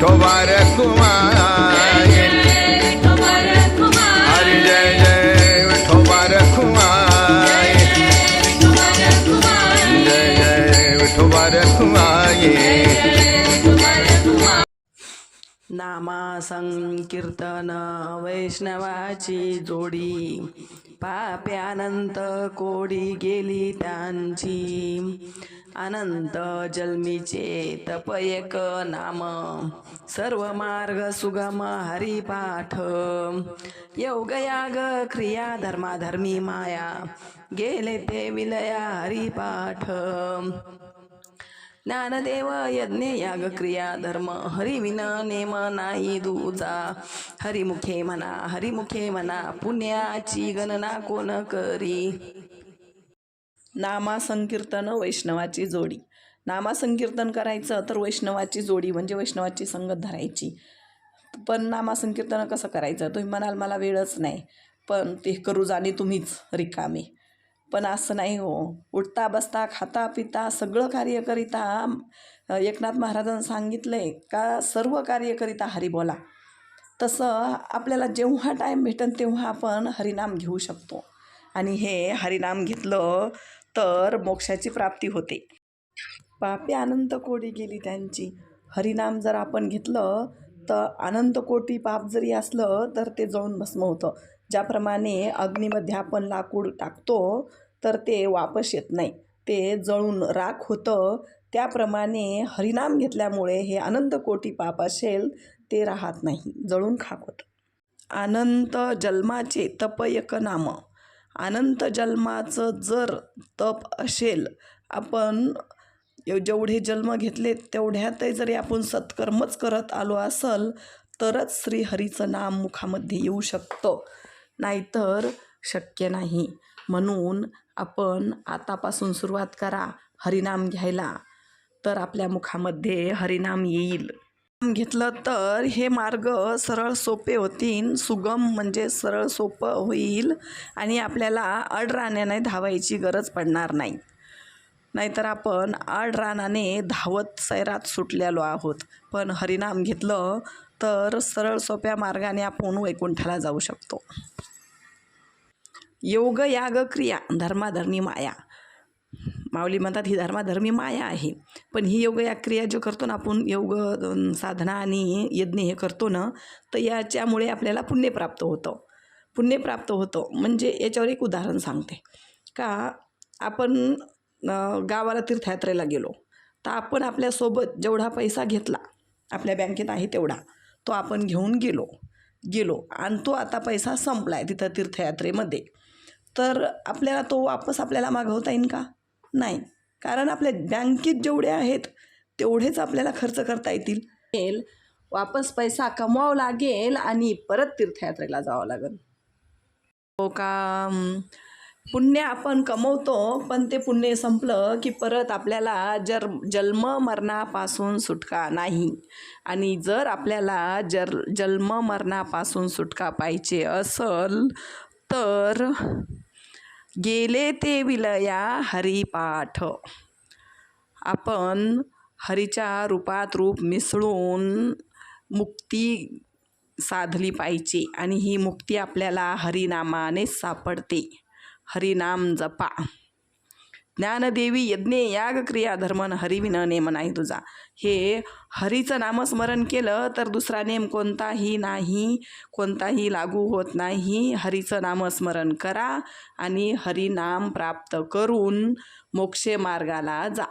go right नामा संकीर्तन वैष्णवाची जोडी. पाप्यानंत कोडी गेली त्यांची. अनंत जन्मीचे तप एक नाम. सर्व मार्ग सुगम हरिपाठ. योग याग क्रिया धर्माधर्मी माया. गेले ते विलया हरिपाठ. ज्ञानदेव यज्ञ याग क्रिया धर्म हरिविना नेम नाही दूजा. हरिमुखे म्हणा हरिमुखे म्हणा पुण्याची गणना कोण करी? नामा संकीर्तन वैष्णवाची जोडी. नामा संकीर्तन करायचं तर वैष्णवाची जोडी म्हणजे वैष्णवाची संगत धरायची. पण नामा संकीर्तन कसं करायचं? तुम्ही म्हणाल मला वेळच नाही. पण ते करू जाणे तुम्हीच रिकामे. पण असं नाही हो. उठता बसता खाता पिता सगळं कार्य करिता एकनाथ महाराजांनी सांगितलं आहे का सर्व कार्य करिता हरी बोला. तसं आपल्याला जेव्हा टाईम भेटेल तेव्हा आपण हरिनाम घेऊ शकतो. आणि हे हरिनाम घेतलं तर मोक्षाची प्राप्ती होते. पापे अनंत कोटी गेली त्यांची. हरिनाम जर आपण घेतलं तर अनंत कोटी पाप जरी असलं तर ते जाऊन भस्म होतं. ज्याप्रमाणे अग्नीमध्ये आपण लाकूड टाकतो तर ते वापस येत नाही. ते जळून राख होतं. त्याप्रमाणे हरिनाम घेतल्यामुळे हे अनंत कोटी पाप असेल ते राहत नाही जळून खाक होतं. अनंत जन्माचे तप एक नाम. अनंत जन्माचं जर तप असेल आपण जेवढे जन्म घेतले तेवढ्यातही जरी आपण सत्कर्मच करत आलो असल तरच श्रीहरीचं नाम मुखामध्ये येऊ शकतं. नाहीतर शक्य नाही. म्हणून आपण आतापासून सुरुवात करा हरिनाम घ्यायला. तर आपल्या मुखामध्ये हरिनाम येईल. घेतलं तर हे मार्ग सरळ सोपे होतील. सुगम म्हणजे सरळ सोपं होईल आणि आपल्याला अडराण्याने धावायची गरज पडणार नाही. नाहीतर आपण अडराणाने धावत सैरात सुटलेलो आहोत. पण हरिनाम घेतलं तर सरळ सोप्या मार्गाने आपण वैकुंठाला जाऊ शकतो. योग याग क्रिया धर्माधर्मी माया. माऊली म्हणतात ही धर्माधर्मी माया आहे. पण ही योग या क्रिया जो करतो ना आपण योग साधना आणि यज्ञ हे करतो ना तर याच्यामुळे आपल्याला पुण्य प्राप्त होतं. पुण्य प्राप्त होतं. म्हणजे याच्यावर एक उदाहरण सांगते. का आपण गावाला तीर्थयात्रेला गेलो. तर आपण आपल्यासोबत जेवढा पैसा घेतला आपल्या बँकेत आहे तेवढा. तो आपण घेऊन गेलो गेलो आणि तो आता पैसा संपला आहे तिथं तीर्थयात्रेमध्ये. तर आपल्याला तो वापस आपल्याला मागवता येईल का? नाही. कारण आपल्या बँकेत जेवढे आहेत तेवढेच आपल्याला खर्च करता येतील. वापस पैसा कमवावा लागेल आणि परत तीर्थयात्रेला जावं लागेल. हो का? पुण्य आपण कमवतो पण ते पुण्य संपलं की परत आपल्याला जर जन्म मरणापासून सुटका नाही. आणि जर आपल्याला जर जन्म मरणापासून सुटका पाहिजे असल तर गेले ते विलया हरिपाठ. आपण हरीच्या रूपात रूप मिसळून मुक्ती साधली पाहिजे आणि ही मुक्ती आपल्याला हरिनामाने सापडते. हरिनाम जपा ज्ञानदेवी यज्ञे याग क्रिया धर्मन हरिविन नेम नाही तुझा हे हरीचं नामस्मरण केलं तर दुसरा नेम कोणताही नाही कोणताही लागू होत नाही हरीचं नामस्मरण करा आणि हरिनाम प्राप्त करून मोक्षे मार्गाला जा